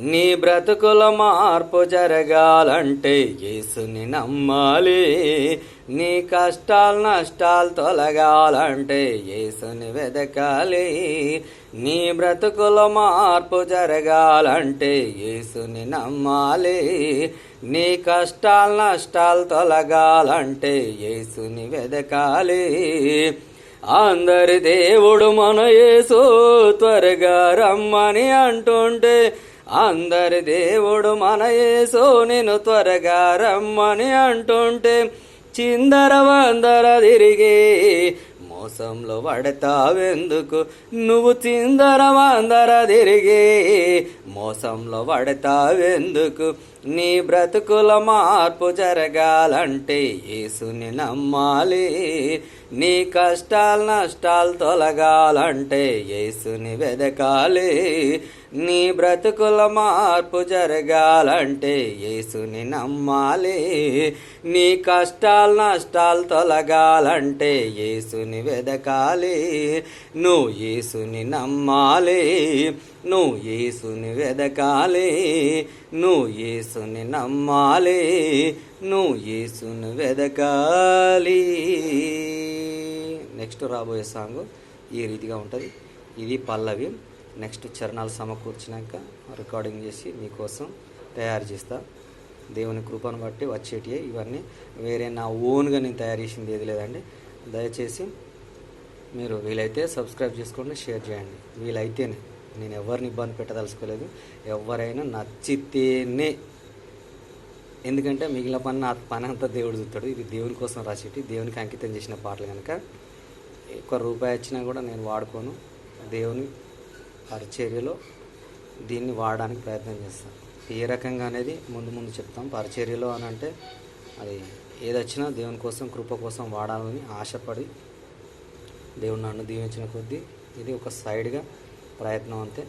నీ బ్రతుకుల మార్పు జరగాలంటే యేసుని నమ్మాలి. నీ కష్టాలు నష్టాలు తొలగాలంటే యేసుని వెదకాలి. నీ బ్రతుకుల మార్పు జరగాలంటే యేసుని నమ్మాలి. నీ కష్టాలు నష్టాలు తొలగాలంటే యేసుని వెదకాలి. అందరి దేవుడు మన యేసు త్వరగా రమ్మని అంటుంటే అందరి దేవుడు మన యేసు నేను త్వరగా రమ్మని అంటుంటే చిందర వందర తిరిగి మోసంలో పడతావెందుకు? నువ్వు చిందర వందర తిరిగి మోసంలో పడతావెందుకు? నీ బ్రతుకుల మార్పు జరగాలంటే యేసుని నమ్మాలి. నీ కష్టాలు నష్టాలు తొలగాలంటే యేసుని వెదకాలి. నీ బ్రతుకుల మార్పు జరగాలంటే యేసుని నమ్మాలి. నీ కష్టాలు నష్టాలు తొలగాలంటే యేసుని వెదకాలి. నువ్వు యేసుని నమ్మాలి. నువ్వు యేసుని వెదకాలి. నువ్వు యేసుని నమ్మాలి. నువ్వు యేసుని వెదకాలి. నెక్స్ట్ రాబోయే సాంగ్ ఈ రీతిగా ఉంటుంది. ఇది పల్లవి నెక్స్ట్ చరణాలు సమకూర్చినాక రికార్డింగ్ చేసి మీకోసం తయారు చేస్తా. దేవుని కృపను బట్టి వచ్చేటివి ఇవన్నీ. వేరే నా ఓన్గా నేను తయారు చేసింది ఏది లేదండి. దయచేసి మీరు వీలైతే సబ్స్క్రైబ్ చేసుకోండి షేర్ చేయండి. వీలైతేనే. నేను ఎవరిని ఇబ్బంది పెట్టదలుచుకోలేదు. ఎవరైనా నచ్చితేనే. ఎందుకంటే మిగిలిన పని నా పని అంతా దేవుడు చూస్తాడు. ఇది దేవుని కోసం రాసేటి. దేవునికి అంకితం చేసిన పాటలు కనుక ఒక్క రూపాయి వచ్చినా కూడా నేను వాడుకోను. దేవుని పరిచర్యలో దీన్ని వాడడానికి ప్రయత్నం చేస్తాం. ఏ రకంగా అనేది ముందు ముందు చెప్తాం. పరిచర్యలో అని అంటే అది ఏదొచ్చినా దేవుని కోసం కృప కోసం వాడాలని ఆశపడి దేవుడు నన్ను దీవించిన కొద్దీ ఇది ఒక సైడ్గా ప్రయత్నం అంతే.